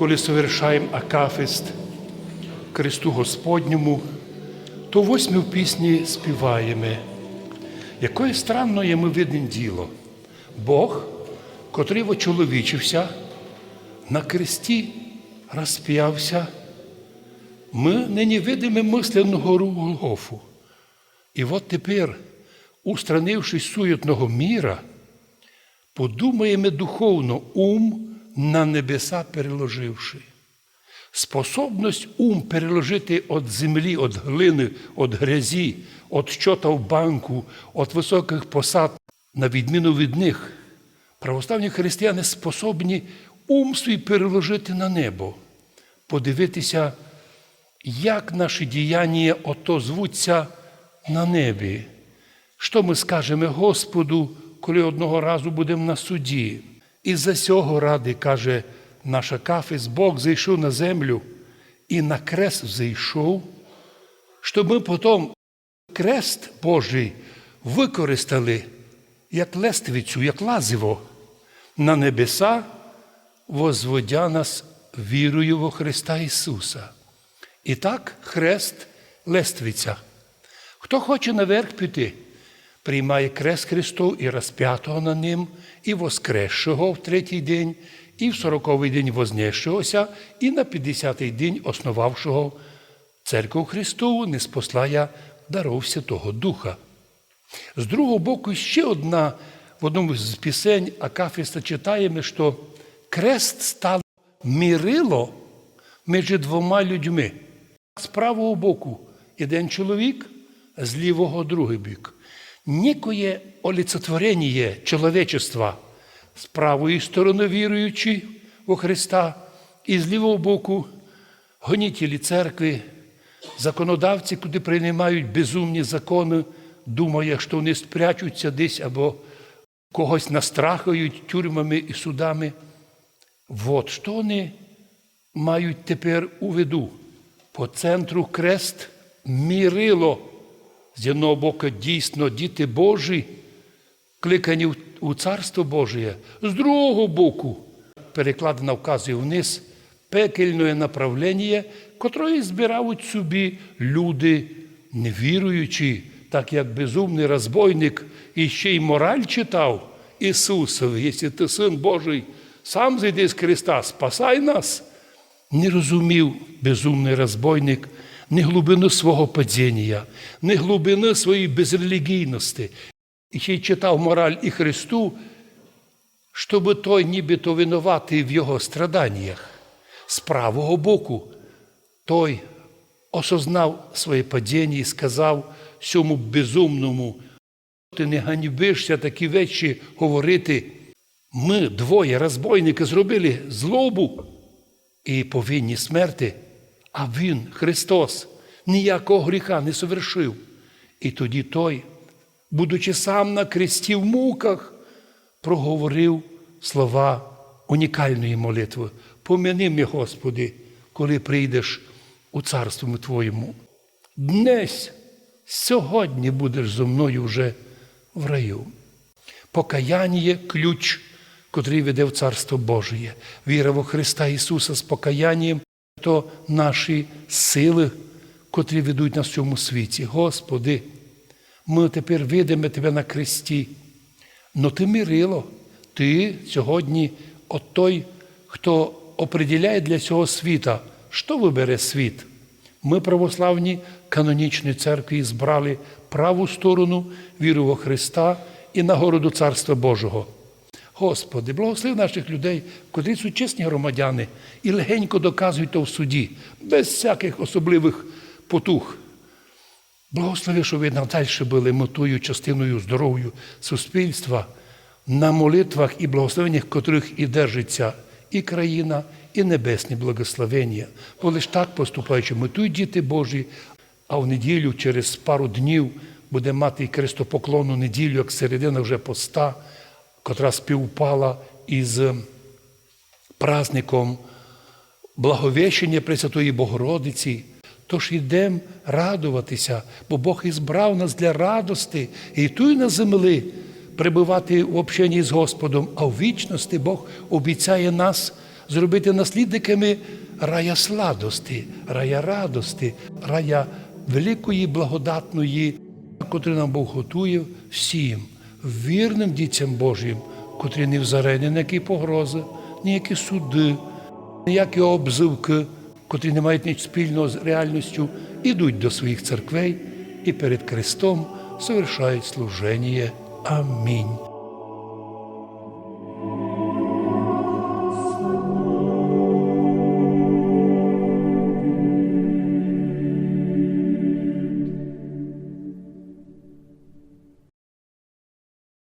коли совершаємо Акафист Христу Господньому, то восьми в пісні співаємо. Якое странне ми видим діло. Бог, котрий очоловічився, на кресті розп'явся, ми нині видимо мисленну гору Голгофу. І от тепер, устранившись суетного міра, подумаємо духовно ум на небеса переложивши. Способність ум переложити від землі, від глини, від грязі, від щота в банку, від високих посад, на відміну від них, православні християни способні ум свій переложити на небо, подивитися, як наші діяння ото звуться на небі. Що ми скажемо Господу, коли одного разу будемо на суді? І за цього ради, каже наша кафес, Бог зайшов на землю і на крест зайшов, щоб ми потім крест Божий використали як лествицю, як лазиво на небеса, возводя нас вірою во Христа Ісуса. І так хрест лествиця. Хто хоче наверх піти, приймає крест Христов і розп'ятого на ним, і воскресшого в третій день, і в сороковий день вознесшогося, і на п'ятдесятий день основавшого церкву Христову, не спослая даров Святого Духа. З другого боку, ще одна в одному з пісень Акафіста читаємо, що крест став мірило між двома людьми. З правого боку один чоловік, з лівого другий бік. Нікоє олицетворення чоловічества з правої сторони віруючи у Христа, і з лівого боку гонітелі церкви, законодавці, куди приймають безумні закони, думає, що вони спрячуться десь або когось настрахають тюрмами і судами. От що вони мають тепер у виду. По центру крест мірило. З одного боку, дійсно, діти Божі, кликані у Царство Божє, з другого боку, перекладено вказує вниз, пекельне направлення, котре збирають собі люди, невіруючі, так як безумний розбойник і ще й мораль читав Ісусові, якщо ти син Божий, сам зайди з Христа, спасай нас. Не розумів безумний розбойник ні глибину свого падіння, ні глибини своєї безрелігійності. І ще й читав мораль і Христу, щоб той нібито винуватий в його страданнях. З правого боку той осознав своє падіння і сказав цьому безумному, ти не ганьбишся такі речі говорити. Ми двоє розбойники зробили злобу і повинні смерти, а Він, Христос, ніякого гріха не совершив. І тоді той, будучи сам на кресті в муках, проговорив слова унікальної молитви. Помяни мене, Господи, коли прийдеш у царство Твоєму. Днесь, сьогодні будеш зо мною вже в раю. Покаяння ключ, котрий веде в Царство Божє. Віра во Христа Ісуса з покаянням то наші сили, котрі ведуть нас в цьому світі. Господи, ми тепер видимо Тебе на кресті. Ну ти мирило, ти сьогодні от той, хто определяє для цього світа, що вибере світ. Ми, православні канонічної церкви, збрали праву сторону віру во Христа і нагороду Царства Божого. Господи, благослови наших людей, котрі суть чесні громадяни, і легенько доказують то в суді, без всяких особливих потух. Благослови, щоб ви надалі були метою, частиною здоров'ю суспільства на молитвах і благословеннях, котрих і держиться і країна, і небесні благословення. Бо лиш так поступаючи, метують діти Божі, а в неділю через пару днів буде мати і крестопоклонну неділю, як середина вже поста, котра співпала із праздником благовещення Пресвятої Богородиці. Тож йдемо радуватися, бо Бог ізбрав нас для радости і тут на землі перебувати в общенні з Господом, а в вічності Бог обіцяє нас зробити наслідниками рая сладости, рая радости, рая великої благодатної, котрий нам Бог готує всім вірним дітям Божим, котрі не взарені ніякі погрози, ніякі суди, ніякі обзивки, котрі не мають ніч спільного з реальністю, ідуть до своїх церквей і перед Христом совершають служення. Амінь.